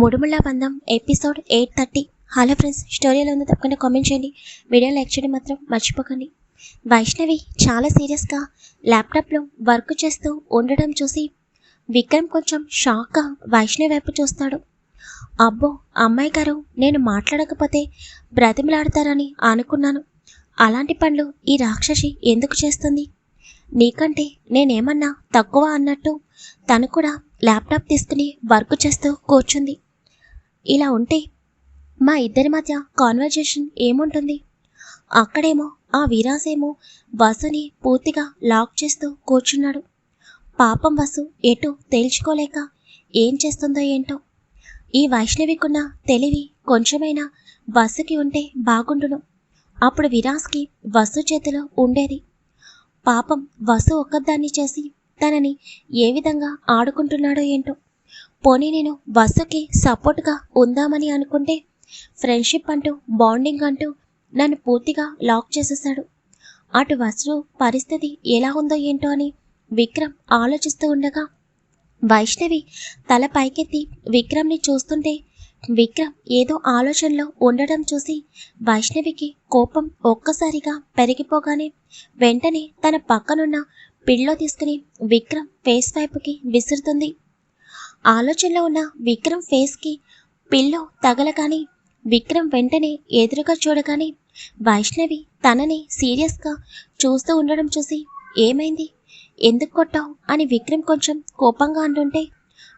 ముడుముళ్ళ బంధం episode eight thirty. Hello friends స్టోరీలో ఉందో తప్పకుండా కామెంట్ చేయండి. వీడియో లైక్ చేయడం మాత్రం మర్చిపోకండి. వైష్ణవి చాలా సీరియస్గా ల్యాప్టాప్లో వర్క్ చేస్తూ ఉండడం చూసి విక్రమ్ కొంచెం షాక్గా వైష్ణవి వైపు చూస్తాడు. అబ్బో అమ్మాయి గారు నేను మాట్లాడకపోతే బ్రతిమలాడతారని అనుకున్నాను. అలాంటి పనులు ఈ రాక్షసి ఎందుకు చేస్తుంది? నీకంటే నేనేమన్నా తక్కువ అన్నట్టు తను కూడా ల్యాప్టాప్ తీసుకుని వర్క్ చేస్తూ కూర్చుంది. ఇలా ఉంటే మా ఇద్దరి మధ్య కాన్వర్జేషన్ ఏముంటుంది? అక్కడేమో ఆ వీరాసేమో వసుని పూర్తిగా లాక్ చేస్తూ కూర్చున్నాడు. పాపం వసు ఎటు తేల్చుకోలేక ఏం చేస్తుందో ఏంటో. ఈ వైష్ణవికున్న తెలివి కొంచెమైనా వసుకి ఉంటే బాగుండును. అప్పుడు విరాస్కి వసు చేతిలో ఉండేది. పాపం వసు ఒక్కదాన్ని చేసి తనని ఏ విధంగా ఆడుకుంటున్నాడో ఏంటో. పోనీ నేను వసుకి సపోర్ట్గా ఉందామని అనుకుంటే ఫ్రెండ్షిప్ అంటూ బాండింగ్ అంటూ నన్ను పూర్తిగా లాక్ చేసేసాడు. అటు వసు పరిస్థితి ఎలా ఉందో ఏంటో అని విక్రమ్ ఆలోచిస్తూ ఉండగా వైష్ణవి తల పైకెత్తి విక్రమ్ని చూస్తుంటే విక్రమ్ ఏదో ఆలోచనలో ఉండడం చూసి వైష్ణవికి కోపం ఒక్కసారిగా పెరిగిపోగానే వెంటనే తన పక్కనున్న పిల్లో తీసుకుని విక్రమ్ ఫేస్ వైపుకి విసురుతుంది. ఆలోచనలో ఉన్న విక్రమ్ ఫేస్కి పిల్లో తగలగాని విక్రమ్ వెంటనే ఎదురుగా చూడగానే వైష్ణవి తనని సీరియస్గా చూస్తూ ఉండడం చూసి ఏమైంది? ఎందుకు కొట్టావు? అని విక్రమ్ కొంచెం కోపంగా అంటుంటే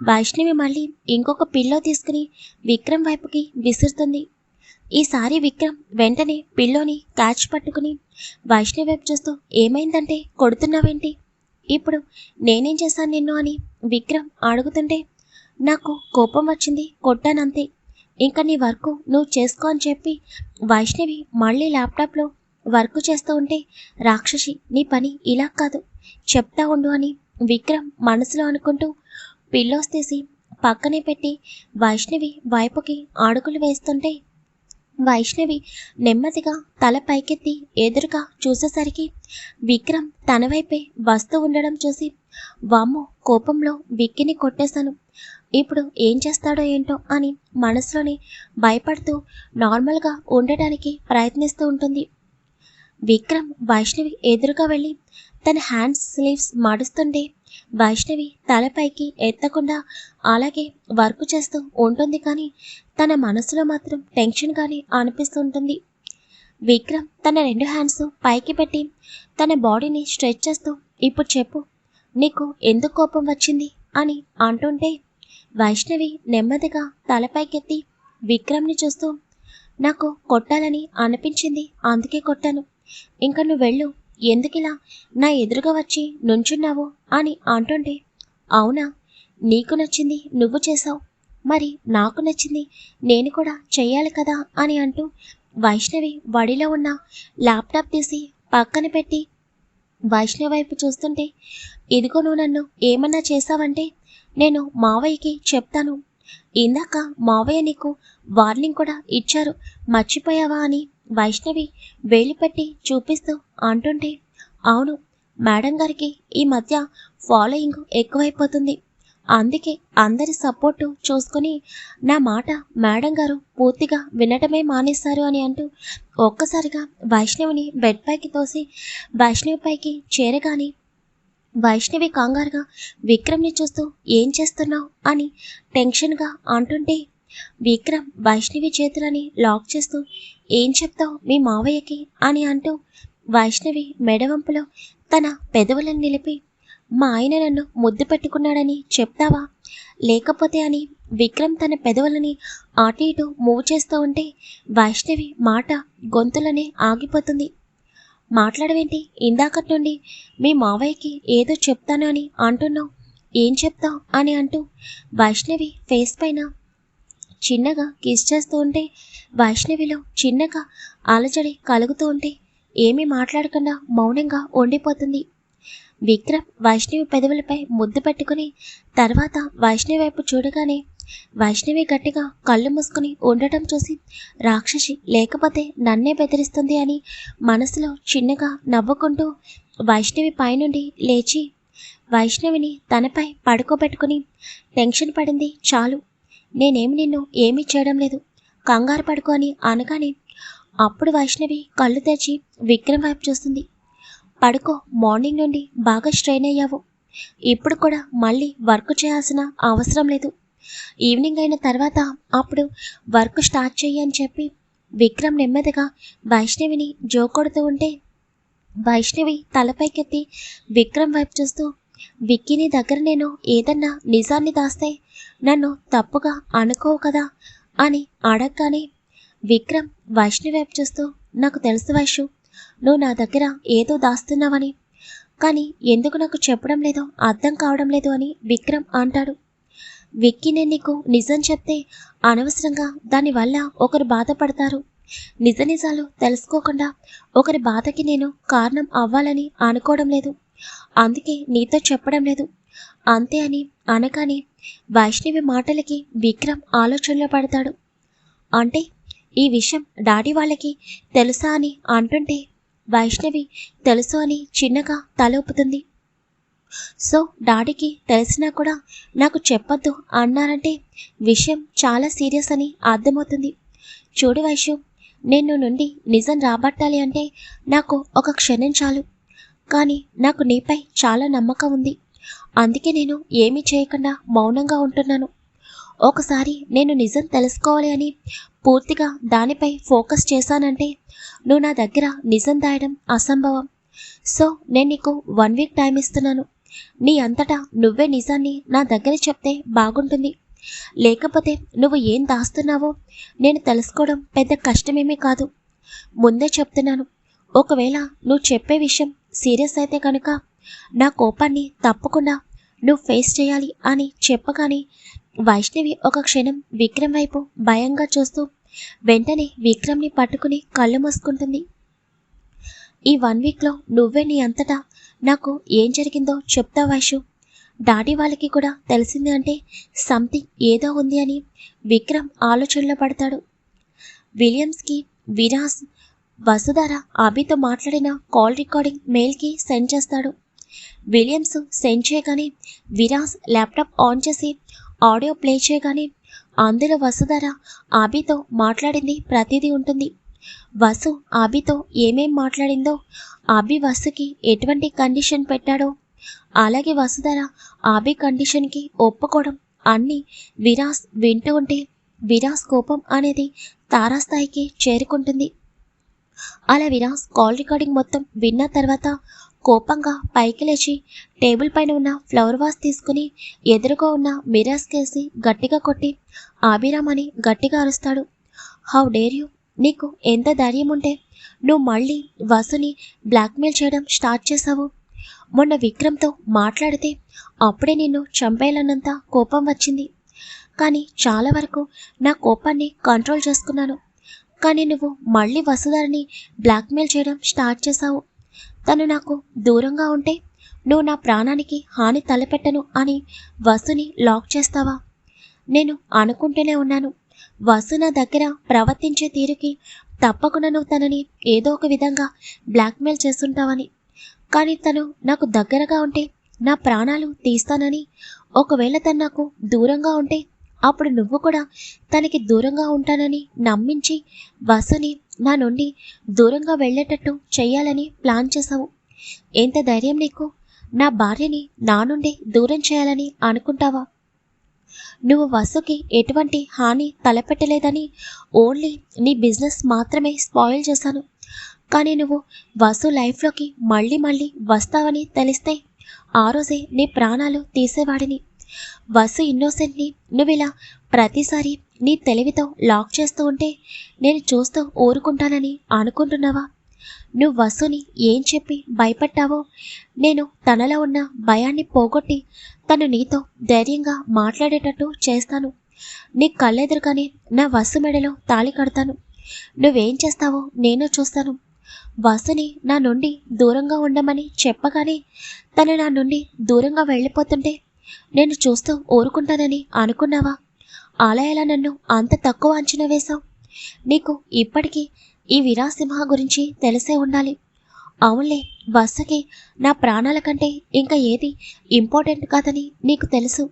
వైష్ణవి మళ్ళీ ఇంకొక పిల్లో తీసుకుని విక్రమ్ వైపుకి విసురుతుంది. ఈసారి విక్రమ్ వెంటనే పిల్లోని క్యాచ్ పట్టుకుని వైష్ణవి వైపు చూస్తూ ఏమైందంటే కొడుతున్నావేంటి? ఇప్పుడు నేనేం చేశాను నిన్ను అని విక్రమ్ అడుగుతుంటే నాకు కోపం వచ్చింది కొట్టానంతే. ఇంకా నీ వర్క్ నువ్వు చేసుకో అని చెప్పి వైష్ణవి మళ్ళీ ల్యాప్టాప్లో వర్క్ చేస్తూ ఉంటే రాక్షసి నీ పని ఇలా కాదు. చెప్తా ఉండు అని విక్రమ్ మనసులో అనుకుంటూ పిల్లోస్ తీసి పక్కనే పెట్టి వైష్ణవి వైపుకి అడుగులు వేస్తుంటే వైష్ణవి నెమ్మదిగా తల పైకెత్తి ఎదురుగా చూసేసరికి విక్రమ్ తన వైపే వస్తూ ఉండడం చూసి వామ్మో కోపంలో విక్కిని కొట్టేశాను. ఇప్పుడు ఏం చేస్తాడో ఏంటో అని మనసులోని భయపడుతూ నార్మల్గా ఉండటానికి ప్రయత్నిస్తూ ఉంటుంది. విక్రమ్ వైష్ణవి ఎదురుగా వెళ్ళి తన హ్యాండ్స్ స్లీవ్స్ మడుస్తుంటే వైష్ణవి తలపైకి ఎత్తకుండా అలాగే వర్క్ చేస్తూ ఉంటుంది కానీ తన మనసులో మాత్రం టెన్షన్గానే అనిపిస్తుంటుంది విక్రమ్ తన రెండు హ్యాండ్స్ పైకి పెట్టి తన బాడీని స్ట్రెచ్ చేస్తూ ఇప్పుడు చెప్పు నీకు ఎందుకు కోపం వచ్చింది? అని అంటుంటే వైష్ణవి నెమ్మదిగా తలపైకెత్తి విక్రమ్ని చూస్తూ నాకు కొట్టాలని అనిపించింది అందుకే కొట్టాను. ఇంక నువ్వు వెళ్ళు. ఎందుకిలా? నా ఎదురుగా వచ్చి నుంచున్నావు అని అంటుంటే అవునా? నీకు నచ్చింది నువ్వు చేసావు మరి నాకు నచ్చింది నేను కూడా చెయ్యాలి కదా అని అంటూ వైష్ణవి వడిలో ఉన్న ల్యాప్టాప్ తీసి పక్కన పెట్టి వైష్ణవి వైపు చూస్తుంటే ఇదిగో నువ్వు నన్ను ఏమన్నా చేశావంటే నేను మావయ్యకి చెప్తాను. ఇందాక మావయ్య నీకు వార్నింగ్ కూడా ఇచ్చారు. మర్చిపోయావా అని వైష్ణవి వేలిపెట్టి చూపిస్తూ అంటుంటే అవును మేడం గారికి ఈ మధ్య ఫాలోయింగ్ ఎక్కువైపోతుంది. అందుకే అందరి సపోర్టు చూసుకొని నా మాట మేడం గారు పూర్తిగా వినటమే మానేశారు అని అంటూ ఒక్కసారిగా వైష్ణవిని బెడ్ పైకి తోసి వైష్ణవి పైకి చేరగాని వైష్ణవి కంగారుగా విక్రమ్ని చూస్తూ ఏం చేస్తున్నావు? అని టెన్షన్గా అంటుంటే విక్రమ్ వైష్ణవి చేతులని లాక్ చేస్తూ ఏం చెప్తావు మీ మావయ్యకి? అని అంటూ వైష్ణవి మెడవంపులో తన పెదవులను నిలిపి మా ఆయన నన్ను ముద్దు పెట్టుకున్నాడని చెప్తావా? లేకపోతే అని విక్రమ్ తన పెదవులని అటు ఇటు మూవ్ చేస్తూ ఉంటే వైష్ణవి మాట గొంతులనే ఆగిపోతుంది. మాట్లాడవేంటి? ఇందాకటి నుండి మీ మావయ్యకి ఏదో చెప్తాను అని అంటున్నావు. ఏం చెప్తావు? అని అంటూ వైష్ణవి ఫేస్ పైన చిన్నగా కిస్ చేస్తూ ఉంటే వైష్ణవిలో చిన్నగా అలజడి కలుగుతూ ఉంటే ఏమీ మాట్లాడకుండా మౌనంగా ఉండిపోతుంది. విక్రమ్ వైష్ణవి పెదవులపై ముద్దు పెట్టుకుని తర్వాత వైష్ణవి వైపు చూడగానే వైష్ణవి గట్టిగా కళ్ళు మూసుకుని ఉండటం చూసి రాక్షసి లేకపోతే నన్నే బెదిరిస్తుంది అని మనసులో చిన్నగా నవ్వుకుంటూ వైష్ణవి పైనుండి లేచి వైష్ణవిని తనపై పడుకోబెట్టుకుని టెన్షన్ పడింది చాలు నేనేమి నిన్ను ఏమీ చేయడం లేదు కంగారు పడుకో అని అనగానే అప్పుడు వైష్ణవి కళ్ళు తెరిచి విక్రమ్ వైపు చూస్తుంది. పడుకో మార్నింగ్ నుండి బాగా స్ట్రెయిన్ అయ్యావు. ఇప్పుడు కూడా మళ్ళీ వర్క్ చేయాల్సిన అవసరం లేదు. ఈవినింగ్ అయిన తర్వాత అప్పుడు వర్క్ స్టార్ట్ చెయ్యి అని చెప్పి విక్రమ్ నెమ్మదిగా వైష్ణవిని జోకొడుతూ ఉంటే వైష్ణవి తలపైకెత్తి విక్రమ్ వైపు చూస్తూ విక్కీని దగ్గర నేను ఏదన్నా నిజాన్ని దాస్తే నన్ను తప్పుగా అనుకోవు కదా అని అడగగానే విక్రమ్ వైష్ణవి వైపు చూస్తూ నాకు తెలుసు వైషు నువ్వు నా దగ్గర ఏదో దాస్తున్నావని కానీ ఎందుకు నాకు చెప్పడం లేదో అర్థం కావడం లేదు అని విక్రమ్ అంటాడు. విక్కీ నేను నీకు నిజం చెప్తే అనవసరంగా దానివల్ల ఒకరు బాధపడతారు. నిజ నిజాలు తెలుసుకోకుండా ఒకరి బాధకి నేను కారణం అవ్వాలని అనుకోవడం లేదు. అందుకే నీతో చెప్పడం లేదు. అంతే అని అనగానే వైష్ణవి మాటలకి విక్రమ్ ఆలోచనలో పడతాడు. అంటే ఈ విషయం డాడీ వాళ్ళకి తెలుసా అని అంటుంటే వైష్ణవి తెలుసు అని చిన్నగా తలూపుతుంది సో డాడీకి తెలిసినా కూడా నాకు చెప్పొద్దు అన్నారంటే విషయం చాలా సీరియస్ అని అర్థమవుతుంది. చూడు వైషు నేను నుండి నిజం రాబట్టాలి అంటే నాకు ఒక క్షణం చాలు. కానీ నాకు నీపై చాలా నమ్మకం ఉంది. అందుకే నేను ఏమీ చేయకుండా మౌనంగా ఉంటున్నాను. ఒకసారి నేను నిజం తెలుసుకోవాలి అని పూర్తిగా దానిపై ఫోకస్ చేశానంటే నువ్వు నా దగ్గర నిజం దాయడం అసంభవం. సో నేను నీకు వన్ వీక్ టైం ఇస్తున్నాను. నీ అంతటా నువ్వే నిజాన్ని నా దగ్గర చెప్తే బాగుంటుంది. లేకపోతే నువ్వు ఏం దాస్తున్నావో నేను తెలుసుకోవడం పెద్ద కష్టమేమీ కాదు. ముందే చెప్తున్నాను. ఒకవేళ నువ్వు చెప్పే విషయం సీరియస్ అయితే కనుక నా కోపాన్ని తప్పకుండా నువ్వు ఫేస్ చేయాలి అని చెప్పగానే వైష్ణవి ఒక క్షణం విక్రమ్ వైపు భయంగా చూస్తూ వెంటనే విక్రమ్ని పట్టుకుని కళ్ళు మూసుకుంటుంది. ఈ వన్ వీక్లో నువ్వే నీ అంతటా నాకు ఏం జరిగిందో చెప్తా వైషు? డాడీ వాళ్ళకి కూడా తెలిసింది అంటే సంథింగ్ ఏదో ఉంది అని విక్రమ్ ఆలోచనలో పడతాడు. విలియమ్స్కి విరాస్ వసుధార అభితో మాట్లాడిన కాల్ రికార్డింగ్ మెయిల్కి సెండ్ చేస్తాడు. విలియమ్స్ సెండ్ చేయగానే విరాస్ ల్యాప్టాప్ ఆన్ చేసి ఆడియో ప్లే చేయగానే అందులో వసుధార అభితో మాట్లాడింది ప్రతిదీ ఉంటుంది. వసు ఆబితో ఏమేం మాట్లాడిందో? అభి వసుకి ఎటువంటి కండిషన్ పెట్టాడో? అలాగే వసుధర ఆబి కండిషన్కి ఒప్పుకోవడం అన్నీ విరాస్ వింటూ ఉంటే విరాస్ కోపం అనేది తారాస్థాయికి చేరుకుంటుంది. అలా విరాస్ కాల్ రికార్డింగ్ మొత్తం విన్న తర్వాత కోపంగా పైకి లేచి టేబుల్ పైన ఉన్న ఫ్లవర్ వాస్ తీసుకుని ఎదురుగా ఉన్న మిరాస్ కేసి గట్టిగా కొట్టి ఆబిరామ్ అని గట్టిగా అరుస్తాడు. హౌ డేర్ యూ నీకు ఎంత ధైర్యం ఉంటే నువ్వు మళ్ళీ వసుని బ్లాక్మెయిల్ చేయడం స్టార్ట్ చేశావు. మొన్న విక్రమ్తో మాట్లాడితే అప్పుడే నిన్ను చంపేయాలన్నంత కోపం వచ్చింది. కానీ చాలా వరకు నా కోపాన్ని కంట్రోల్ చేసుకున్నాను. కానీ నువ్వు మళ్ళీ వసుధారిని బ్లాక్మెయిల్ చేయడం స్టార్ట్ చేశావు. తను నాకు దూరంగా ఉంటే నువ్వు నా ప్రాణానికి హాని తలపెట్టను అని వసుని లాక్ చేస్తావా? నేను అనుకుంటూనే ఉన్నాను. వసు నా దగ్గర ప్రవర్తించే తీరుకి తప్పకుండా నువ్వు తనని ఏదో ఒక విధంగా బ్లాక్మెయిల్ చేస్తుంటావని. కానీ తను నాకు దగ్గరగా ఉంటే నా ప్రాణాలు తీస్తానని. ఒకవేళ తను నాకు దూరంగా ఉంటే అప్పుడు నువ్వు కూడా తనకి దూరంగా ఉంటానని నమ్మించి వసుని నా నుండి దూరంగా వెళ్ళేటట్టు చేయాలని ప్లాన్ చేశావు. ఎంత ధైర్యం నీకు? నా భార్యని నా నుండి దూరం చేయాలని అనుకుంటావా? నువ్వు వసుకి ఎటువంటి హాని తలపెట్టలేదని ఓన్లీ నీ బిజినెస్ మాత్రమే స్పాయిల్ చేశాను. కానీ నువ్వు వసు లైఫ్లోకి మళ్ళీ మళ్ళీ వస్తావని తెలిస్తే ఆ రోజే నీ ప్రాణాలు తీసేవాడిని. వసు ఇన్నోసెంట్ని నువ్వు ఇలా ప్రతిసారి నీ తెలివితో లాక్ చేస్తూ ఉంటే నేను చూస్తూ ఊరుకుంటానని అనుకుంటున్నావా? నువ్వు వసుని ఏం చెప్పి భయపడ్డావో? నేను తనలో ఉన్న భయాన్ని పోగొట్టి తను నీతో ధైర్యంగా మాట్లాడేటట్టు చేస్తాను. నీ కళ్ళెదురుగానే నా వసు మెడలో తాళి కడతాను. నువ్వేం చేస్తావో నేను చూస్తాను. వసుని నా నుండి దూరంగా ఉండమని చెప్పగానే తను నా నుండి దూరంగా వెళ్ళిపోతుంటే నేను చూస్తూ ఊరుకుంటానని అనుకున్నావా? ఆలయాల నన్ను అంత తక్కువ అంచనా వేశావు. నీకు ఇప్పటికీ ఈ విరాసింహ గురించి తెలిసే ఉండాలి. అవునులే వసుకి నా ప్రాణాల కంటే ఇంకా ఏది ఇంపార్టెంట్ కాదని నీకు తెలుసు.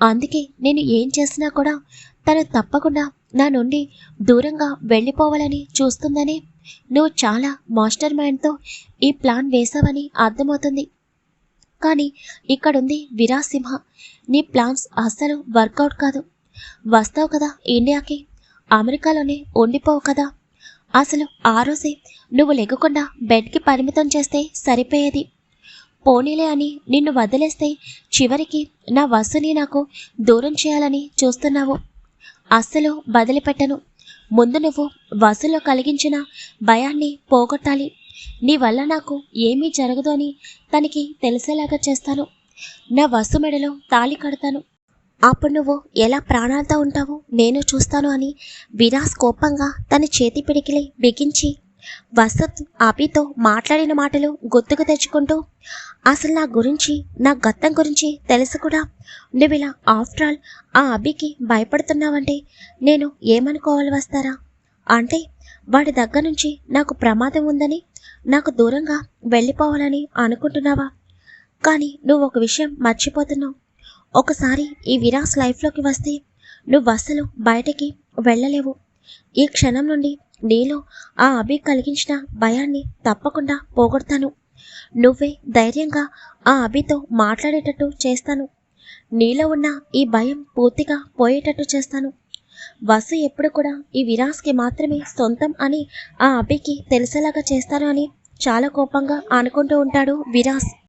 అందుకే నేను ఏం చేసినా కూడా తను తప్పకుండా నా నుండి దూరంగా వెళ్ళిపోవాలని చూస్తుందని నువ్వు చాలా మాస్టర్ మైండ్తో ఈ ప్లాన్ వేశావని అర్థమవుతుంది. కానీ ఇక్కడుంది విరాసింహ నీ ప్లాన్స్ అస్సలు వర్కౌట్ కాదు. వస్తావు కదా ఇండియాకి అమెరికాలోనే ఉండిపోవు కదా. అసలు ఆ రోజే నువ్వు లెగ్గకుండా బెడ్కి పరిమితం చేస్తే సరిపోయేది. పోనీలే అని నిన్ను వదిలేస్తే చివరికి నా వసుని నాకు దూరం చేయాలని చూస్తున్నావు. అస్సలు వదిలిపెట్టను. ముందు నువ్వు వసులో కలిగించిన భయాన్ని పోగొట్టాలి. నీ వల్ల నాకు ఏమీ జరగదు అని తనకి తెలిసేలాగా చేస్తాను. నా వసు మెడలో తాళి కడతాను. అప్పుడు నువ్వు ఎలా ప్రాణాలతో ఉంటావో నేను చూస్తాను అని విరాస్ కోపంగా తన చేతి పిడికిలి బిగించి వసత్ అభితో మాట్లాడిన మాటలు గుర్తుకు తెచ్చుకుంటూ అసలు నా గురించి నా గతం గురించి తెలుసు కూడా. నువ్వు ఇలా ఆఫ్టర్ ఆల్ ఆ అభికి భయపడుతున్నావంటే నేను ఏమనుకోవాలి వస్తారా? అంటే వాడి దగ్గర నుంచి నాకు ప్రమాదం ఉందని నాకు దూరంగా వెళ్ళిపోవాలని అనుకుంటున్నావా? కానీ నువ్వు ఒక విషయం మర్చిపోతున్నావు. ఒకసారి ఈ విరాస్ లైఫ్లోకి వస్తే నువ్వు అస్సలు బయటికి వెళ్ళలేవు. ఈ క్షణం నుండి నీలో ఆ అభి కలిగించిన భయాన్ని తప్పకుండా పోగొడతాను. నువ్వే ధైర్యంగా ఆ అభితో మాట్లాడేటట్టు చేస్తాను. నీలో ఉన్న ఈ భయం పూర్తిగా పోయేటట్టు చేస్తాను. వసు ఎప్పుడు కూడా ఈ విరాస్కి మాత్రమే సొంతం అని ఆ అభికి తెలిసేలాగా చేస్తాను అని చాలా కోపంగా అనుకుంటూ ఉంటాడు విరాస్.